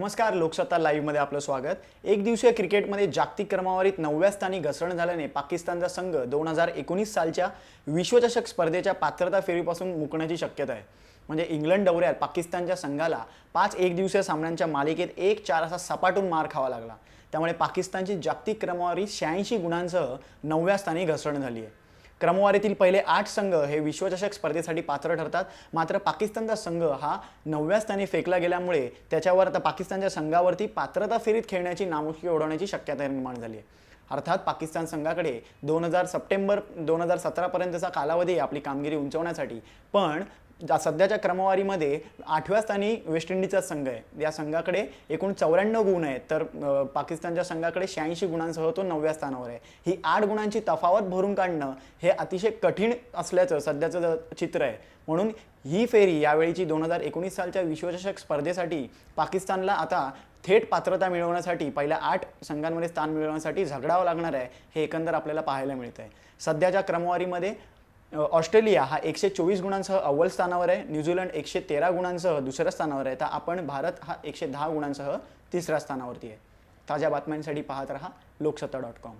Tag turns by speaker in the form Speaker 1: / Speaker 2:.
Speaker 1: नमस्कार लोकसत्ता लाईव्हमध्ये आपलं स्वागत. एक दिवसीय क्रिकेटमध्ये जागतिक क्रमवारीत नवव्या स्थानी घसरण झाल्याने पाकिस्तानचा संघ दोन हजार एकोणीस सालच्या विश्वचषक स्पर्धेच्या पात्रता फेरीपासून मुकण्याची शक्यता आहे. म्हणजे इंग्लंड दौऱ्यात पाकिस्तानच्या संघाला पाच एक दिवसीय सामन्यांच्या मालिकेत एक चार असा सपाटून मार खावा लागला. त्यामुळे पाकिस्तानची जागतिक क्रमवारी शहाऐंशी गुणांसह नवव्या स्थानी घसरण झाली आहे. क्रमवारीतील पहिले आठ संघ हे विश्वचषक स्पर्धेसाठी पात्र ठरतात. मात्र पाकिस्तानचा संघ हा नवव्या स्थानी फेकला गेल्यामुळे त्याच्यावर आता पाकिस्तानच्या संघावरती पात्रता फेरीत खेळण्याची नामुष्की ओढवण्याची शक्यता निर्माण झाली आहे. अर्थात पाकिस्तान संघाकडे दोन हजार सप्टेंबर दोन हजार सतरापर्यंतचा कालावधी आपली कामगिरी उंचवण्यासाठी. पण जा- सध्याच्या क्रमवारीमध्ये आठव्या स्थानी वेस्ट इंडिजचा संघ आहे. या संघाकडे एकूण चौऱ्याण्णव गुण आहेत. तर पाकिस्तानच्या संघाकडे शहाऐंशी गुणांसह तो नवव्या स्थानावर आहे. ही आठ गुणांची तफावत भरून काढणं हे अतिशय कठीण असल्याचं सध्याचं चित्र आहे. म्हणून ही फेरी यावेळीची दोन हजार एकोणीस सालच्या विश्वचषक स्पर्धेसाठी पाकिस्तानला आता थेट पात्रता मिळवण्यासाठी पहिल्या आठ संघांमध्ये स्थान मिळवण्यासाठी झगडावं लागणार आहे हे एकंदर आपल्याला पाहायला मिळतं आहे सध्याच्या क्रमवारीमध्ये ऑस्ट्रेलिया हा एकशे चोवीस गुणांसह अव्वल स्थानावर आहे. न्यूझीलंड एकशे तेरा गुणांसह दुसऱ्या स्थानावर आहे. तर आपण भारत हा एकशे दहा गुणांसह तिसऱ्या स्थानावरती आहे. ताज्या बातम्यांसाठी पाहत रहा लोकसत्ता डॉट कॉम.